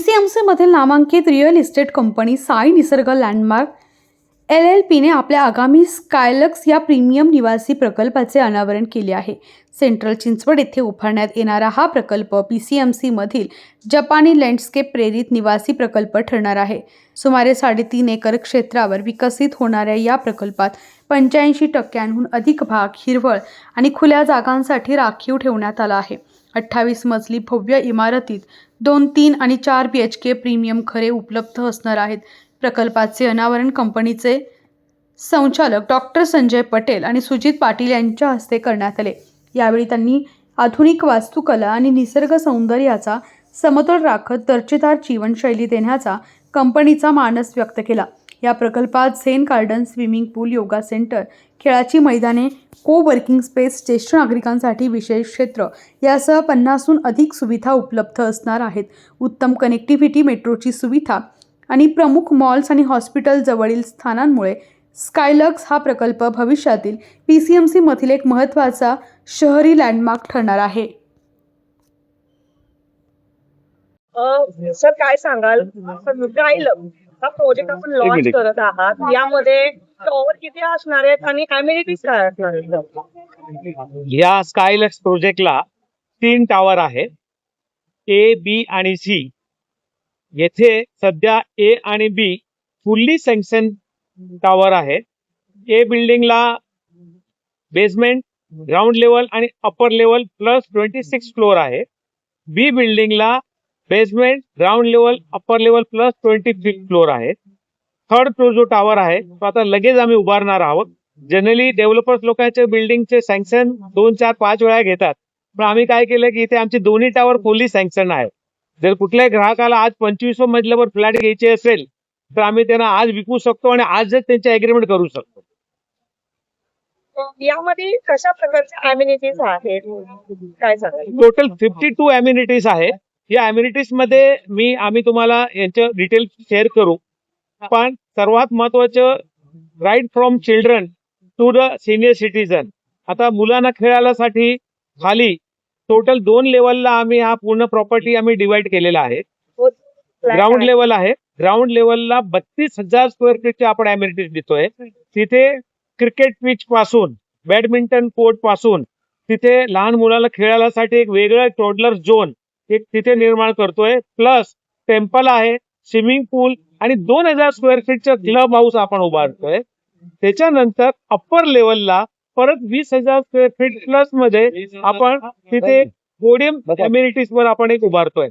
PCMC मधील नामांकित real estate company Sai निसर्ग लँडमार्क एल एल पीने आपल्या आगामी स्कायलक्स या प्रीमियम निवासी प्रकल्पाचे अनावरण केले आहे. सेंट्रल चिंचवड येथे उभारण्यात येणारा हा प्रकल्प पी सी एम सीमधील जपानी लँडस्केप प्रेरित निवासी प्रकल्प ठरणार आहे. सुमारे साडेतीन एकर क्षेत्रावर विकसित होणाऱ्या या प्रकल्पात पंच्याऐंशी टक्क्यांहून अधिक भाग हिरवळ आणि खुल्या जागांसाठी राखीव ठेवण्यात आला आहे. अठ्ठावीस मजली भव्य इमारतीत दोन तीन आणि चार बी एच के प्रीमियम घरे उपलब्ध असणार आहेत. प्रकल्पाचे अनावरण कंपनीचे संचालक डॉक्टर संजय पटेल आणि सुजित पाटील यांच्या हस्ते करण्यात आले. यावेळी त्यांनी आधुनिक वास्तुकला आणि निसर्ग सौंदर्याचा समतोल राखत दर्जेदार जीवनशैली देण्याचा कंपनीचा मानस व्यक्त केला. या प्रकल्पात zen garden swimming pool yoga centre खेळाची मैदाने को वर्किंग स्पेस ज्येष्ठ नागरिकांसाठी विशेष क्षेत्र यासह पन्नासहून अधिक सुविधा उपलब्ध असणार आहेत. उत्तम कनेक्टिव्हिटी मेट्रोची सुविधा आणि प्रमुख मॉल्स आणि हॉस्पिटल जवळील स्थानांमुळे स्कायलक्स हा प्रकल्प भविष्यातील पी सी एम सीमधील एक महत्त्वाचा शहरी लँडमार्क ठरणार आहे. सर काय सांगाल? हा. प्रोजेक्ट आपण लॉन्च. करत आहात. यामध्ये टॉवर किती असणार आहेत आणि अम्युनिटीज काय असणार आहेत? या स्कायलक्स प्रोजेक्टला तीन टावर आहेत. ए बी आणि सी येथे सध्या ए आणि बी फुल्ली सँक्शन टावर आहेत. ए बिल्डिंगला बेसमेंट ग्राउंड लेवल आणि upper level plus twenty six floor आहे बी बिल्डिंगला basement ground level upper level plus twenty floor आहे थर्ड फ्लोर जो टावर आहे. तो आता लगेच आम्ही उभारणार आहोत. जनरली डेव्हलपर्स लोकांचे बिल्डिंगचे सँक्शन दोन चार पाच वेळा घेतात. पण आम्ही काय केलं की इथे आमची दोन्ही टावर फुल्ली सँक्शन आहे जर कुठल्याही ग्राहकाला आज पंचवीस मजल्यावर फ्लॅट घ्यायचे असेल तर आम्ही त्यांना आज विकू शकतो आणि आजच त्यांचे अग्रीमेंट करू शकतो. यामध्ये कशा प्रकारचे अम्युनिटीज आहेत? काय टोटल फिफ्टी टू अम्युनिटीज आहेत. या अम्युनिटीजमध्ये मी आम्ही तुम्हाला यांचं डिटेल शेअर करू. पण सर्वात महत्वाचं right from children to the senior citizen आता मुलांना खेळायसाठी खाली टोटल दोन लेवलला आम्ही हा पूर्ण प्रॉपर्टी आम्ही डिवाइड केलेला आहे. ग्राउंड लेवल आहे. ग्राउंड लेवलला बत्तीस हजार स्क्वेअर फीटचे आपण अम्युनिटीज देतोय तिथे क्रिकेट पिच पासून बॅडमिंटन कोर्टपासून तिथे लहान मुलाला खेळायसाठी एक वेगळं टोडलर झोन तिथे निर्माण करतोय. प्लस टेम्पल आहे स्विमिंग पूल आणि दोन हजार स्क्वेअर फीटचं क्लब हाऊस आपण उभारतोय. त्याच्यानंतर अप्पर लेवलला परत वीस हजार स्क्वेअर फीट प्लसमध्ये आपण तिथे पोडियम अम्युनिटीज वर आपण एक उभारतोय.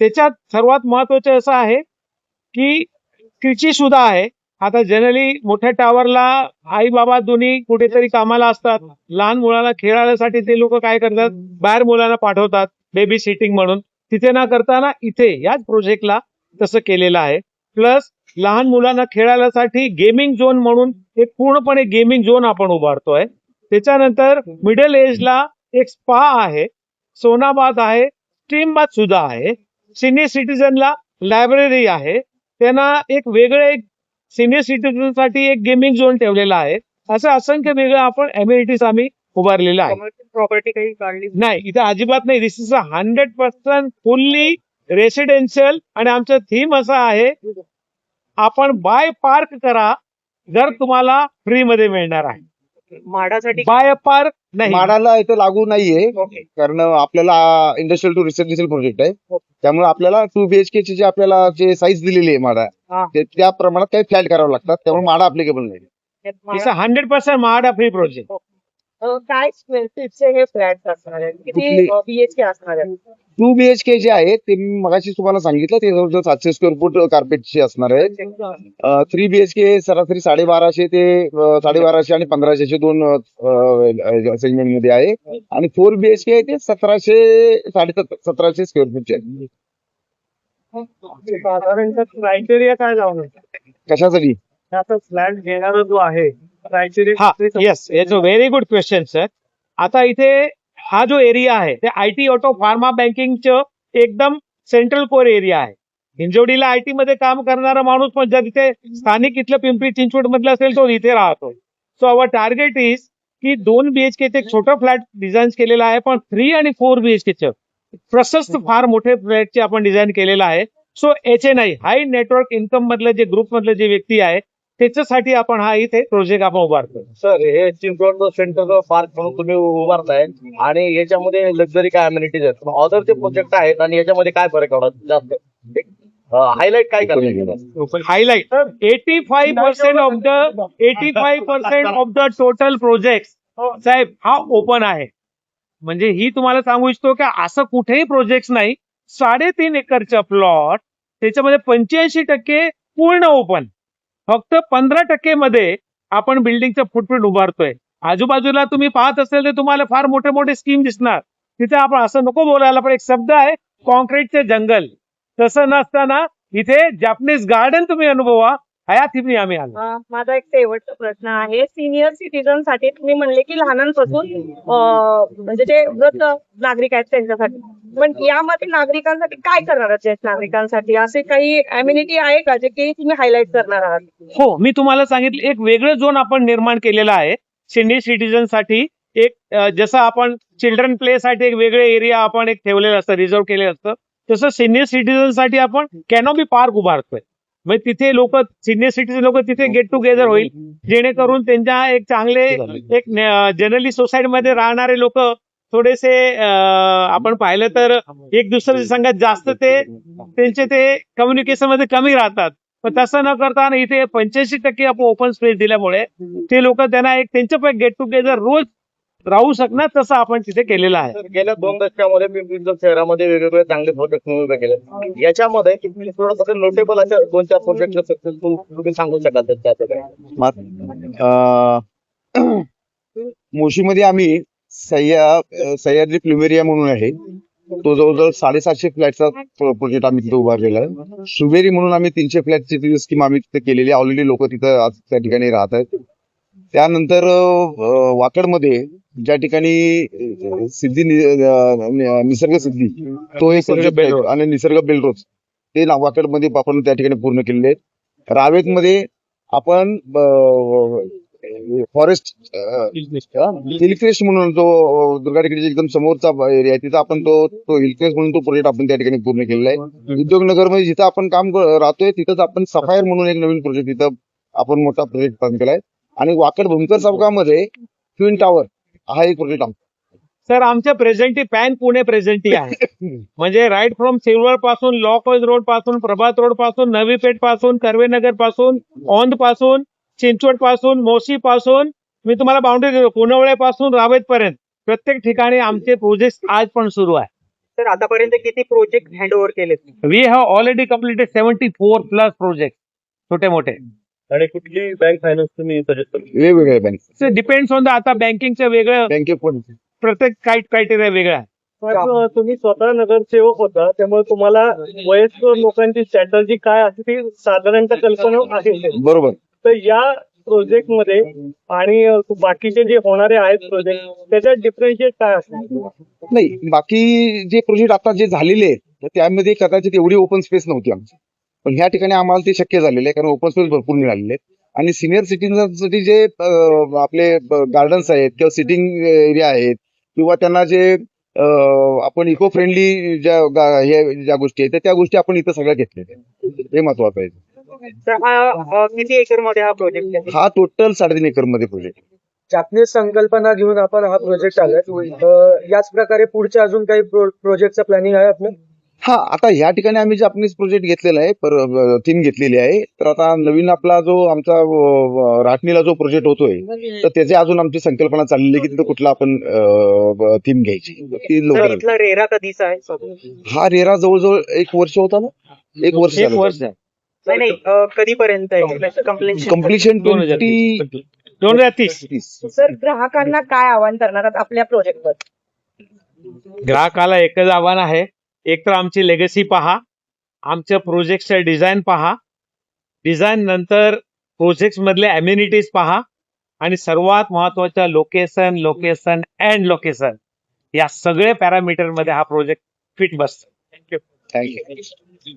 त्याच्यात सर्वात महत्वाचं असं आहे की कृषी सुद्धा आहे. आता जनरली मोठ्या टावरला आई बाबा दोन्ही कुठेतरी कामाला असतात. लहान मुलाला खेळायसाठी ते लोक काय करतात? बाहेर मुलांना पाठवतात. बेबी सिटिंग म्हणून. तिथे ना करताना इथे याच प्रोजेक्टला तसं केलेलं आहे. प्लस लहान मुलांना खेळायलासाठी गेमिंग झोन म्हणून एक पूर्णपणे गेमिंग झोन आपण उभारतोय. त्याच्यानंतर मिडल एजला एक स्पा आहे. सोनाबाद आहे. स्ट्रीम बाथ सुद्धा आहे. सिनियर सिटीजनला लायब्ररी आहे. त्यांना एक वेगळं एक सिनियर सिटीजनसाठी एक गेमिंग झोन ठेवलेला आहे. असं असंख्य वेगळं आपण एम्युनिटीज आम्ही उभारलेलं आहे. प्रॉपर्टी काही काढली नाही. इथे अजिबात नाही. This is a hundred percent fully residential आणि आमचं थीम असं आहे आपण बाय पार्क करा घर तुम्हाला फ्री मध्ये मिळणार आहे. माडासाठी बाय पार्क नाही. माडाला इथं लागू नाहीये ओके कारण आपल्याला इंडस्ट्रियल टू रेसिडेन्शियल प्रोजेक्ट आहे. त्यामुळे आपल्याला टू बीएचके चे जे आपल्याला जे साईज दिलेली आहे माडा हा. ते त्या प्रमाणात काही फ्लॅट करावं लागतात. त्यामुळे माडा अप्लिकेबल नाही. It's hundred percent MHADA free project काय स्क्वेअर फीटचे हे फ्लॅट असणार आहेत? किती कुठले? बीएचके असणार आहेत? टू बीएचके जे आहे ते मी मगाशी तुम्हाला सांगितलं ते जवळजवळ सातशे स्क्वेअर फूट कार्पेटचे असणार आहे थ्री बीएचके सरासरी साडेबाराशे ते अं, साडेबाराशे आणि पंधराशे असे दोन सेगमेंटमध्ये आहे. आणि फोर बीएचके ते सतराशे साडे सतराशे स्क्वेअर फूटचे आहे साधारणतः क्रायटेरिया काय जाऊन कशासाठी? आता फ्लॅट घेणारा जो आहे हा yes it's a very good question sir आता इथे हा जो एरिया आहे ते आय टी ऑटो फार्मा बँकिंगचं एकदम सेंट्रल कोर एरिया आहे. हिंजवडीला आय टी मध्ये काम करणारा माणूस पण जर तिथे स्थानिक इथलं पिंपरी चिंचवड मधलं असेल तो इथे राहतो सो अवर टार्गेट इज की दोन बीएचके ते छोटं फ्लॅट डिझाईन केलेलं आहे पण थ्री आणि फोर बीएचकेचं प्रशस्त फार मोठे फ्लॅटचे आपण डिझाईन केलेलं आहे. So H N I high network income मधलं जे ग्रुप मधलं जे व्यक्ती आहे त्याच्यासाठी आपण हा इथे प्रोजेक्ट आपण उभारतो. सर हे चिंचवड सेंटर पार्क म्हणून तुम्ही उभारताय आणि याच्यामध्ये लक्झरी काय अम्युनिटीज आहेत? ऑदर जे प्रोजेक्ट आहेत आणि याच्यामध्ये काय फरक आहे? जास्त. हायलाइट काय करायचं highlight eighty five percent of the eighty five percent of the total project साहेब हा ओपन आहे. म्हणजे ही तुम्हाला सांगू इच्छितो की असं कुठेही प्रोजेक्ट नाही. साडेतीन एकरचा प्लॉट त्याच्यामध्ये पंच्याऐंशी टक्के पूर्ण ओपन फक्त पंधरा टक्के मध्ये आपण बिल्डिंगचं फुटप्रिंट उभारतोय. आजूबाजूला तुम्ही पाहत असेल तर तुम्हाला फार मोठे मोठे स्कीम दिसणार. तिथे आपण असं नको बोलायला पण एक शब्द आहे कॉन्क्रीटचे जंगल तसं नसताना इथे जॅपनीज गार्डन तुम्ही अनुभवा. आम्ही आलो. अं, माझा एक शेवटचा प्रश्न आहे. सिनियर सिटीजनसाठी तुम्ही म्हणले की लहानांपासून अं, म्हणजे जे वृद्ध नागरिक आहेत त्यांच्यासाठी. पण यामध्ये नागरिकांसाठी काय करणार आहात ज्येष्ठ नागरिकांसाठी? असे काही अम्युनिटी आहे का जे की तुम्ही हायलाइट करणार आहात? हो मी तुम्हाला सांगितलं एक वेगळं झोन आपण निर्माण केलेला आहे. सिनियर सिटीजनसाठी एक अं, जसं आपण चिल्ड्रन प्ले साठी एक वेगळे एरिया आपण एक ठेवलेलं असतं रिझर्व केलेलं असतं. तसं सिनियर सिटीजनसाठी आपण कॅनॉबी पार्क उभारतोय. म्हणजे तिथे लोक सिनियर सिटीजन लोक तिथे गेट टुगेदर होईल. जेणेकरून त्यांच्या एक चांगले एक जनरली सोसायटीमध्ये राहणारे लोक थोडेसे आपण पाहिलं तर एक दुसऱ्याच्या संघात जास्त ते त्यांचे ते कम्युनिकेशनमध्ये कमी राहतात. पण तसं न करता इथे पंच्याऐंशी टक्के आपण ओपन स्पेस दिल्यामुळे ते लोक त्यांना एक त्यांच्या गेट टुगेदर रोज राहू शकणार तसं आपण तिथे केलेलं आहे. सर, गेल्या दोन दशकामध्ये शहरामध्ये वेगवेगळे चांगले प्रोजेक्ट उभे केले. याच्यामध्ये थोडं नोटेबल अशा दोन चार प्रोजेक्ट सक्सेसफुल तुम्ही सांगू शकाल तर त्याचं काय मोशीमध्ये आम्ही सह्या सह्याद्री प्लुमेरिया म्हणून आहे. तो जवळजवळ साडेसातशे फ्लॅटचा प्रोजेक्ट आम्ही तिथे उभारलेला आहे सुवेरी म्हणून आम्ही तीनशे फ्लॅटची तिथे स्कीम आम्ही तिथे केलेली आहे. ऑलरेडी लोक तिथं आज त्या ठिकाणी राहत आहेत. त्यानंतर अं, वाकडमध्ये ज्या ठिकाणी सिद्धी निसर्ग सिद्धी तो एक आहे. आणि निसर्ग बेलरोज ते ना- वाकडमध्ये आपण त्या ठिकाणी पूर्ण केलेले आहेत. रावेतमध्ये आपण फॉरेस्ट हिलक्रेस्ट म्हणून जो अं, दुर्गा टेकडीच्या एकदम समोरचा एरिया आहे तिथं आपण तो तो हिलक्रेस्ट म्हणून तो प्रोजेक्ट आपण त्या ठिकाणी पूर्ण केलेला आहे. उद्योगनगरमध्ये जिथं आपण काम राहतोय तिथंच आपण सफायर म्हणून एक नवीन प्रोजेक्ट तिथं आपण मोठा प्रोजेक्ट काम केलाय. आणि वाकड भूमकर चौकामध्ये ट्विन टॉवर हा एक प्रोजेक्ट आमचा सर आमच्या प्रेझेंटी पॅन पुणे प्रेझेंटी आहे. म्हणजे राईट फ्रॉम सिल्वर पासून लॉ कॉलेज रोडपासून प्रभात रोडपासून नवी पेठपासून कर्वेनगरपासून औंधपासून चिंचवडपासून मोशी पासून मी तुम्हाला बाउंड्री देतो. पुनवळे पासून रावेत पर्यंत. प्रत्येक ठिकाणी आमचे प्रोजेक्ट आज पण सुरू आहे. तर आतापर्यंत किती प्रोजेक्ट हँडओव्हर केले we have already completed seventy four plus project छोटे मोठे आणि कुठली बँक फायनान्स तुम्ही सजेस्ट वेगवेगळे बँक डिपेंड्स ऑन द आता बँकिंगचं वेगळं बँके पण. प्रत्येक काही क्रायटेरिया वेगळा आहे तुम्ही स्वतः नगरसेवक होता त्यामुळे तुम्हाला वयस्कर लोकांची स्ट्रॅटर्जी काय असते ती साधारणतः कल्पना आहे. बरोबर. तर या प्रोजेक्टमध्ये आणि बाकीचे जे होणारे आहेत प्रोजेक्ट त्याच्यात डिफरन्शिएट काय असणार? नाही बाकी जे प्रोजेक्ट आता जे झालेले आहेत तर त्यामध्ये कदाचित एवढी ओपन स्पेस नव्हती आमची. पण ह्या ठिकाणी आम्हाला ते शक्य झालेलं आहे कारण ओपन स्पेस भरपूर मिळालेले आहेत. आणि सिनियर सिटीजनसाठी जे आपले गार्डन्स आहेत किंवा सिटिंग एरिया आहेत किंवा त्यांना जे आपण इको फ्रेंडली ज्या हे ज्या गोष्टी आहेत त्या गोष्टी आपण इथं सगळ्या घेतलेल्या आहेत. हे महत्वाचं आहे. किती एकरमध्ये हा प्रोजेक्ट हा टोटल साडेतीन एकरमध्ये प्रोजेक्ट जापनीज संकल्पना घेऊन आपण हा प्रोजेक्ट आलाय याच प्रकारे पुढचे अजून काही प्रोजेक्टचं प्लॅनिंग आहे आपलं? हा आता ह्या ठिकाणी आम्ही जापनीज प्रोजेक्ट घेतलेला आहे पर थीम घेतलेली आहे तर आता नवीन आपला जो आमचा अं, राटणीला जो प्रोजेक्ट होतोय तर त्याची अजून आमची संकल्पना चाललेली आहे की तिथं कुठला आपण थीम घ्यायची. ती रेरा कधीचा आहे हा रेरा जवळजवळ एक वर्ष होता ना? एक वर्ष एक वर्ष आहे नाही नाही कधीपर्यंत आहे? कम्प्लिशन दोन हजार ट्वेंटी. दोन हजार तीस. तीस. सर ग्राहकांना काय आवाहन करणार आपल्या प्रोजेक्ट वर? ग्राहकाला एकच आव्हान आहे एक तर आमची लेगसी पहा. आमच्या प्रोजेक्टचं डिझाईन पहा. डिझाईन नंतर प्रोजेक्ट मधले अम्युनिटीज पहा. आणि सर्वात महत्त्वाच्या लोकेशन लोकेशन अँड लोकेशन या सगळे पॅरामीटरमध्ये हा प्रोजेक्ट फिट बसतो. थँक्यू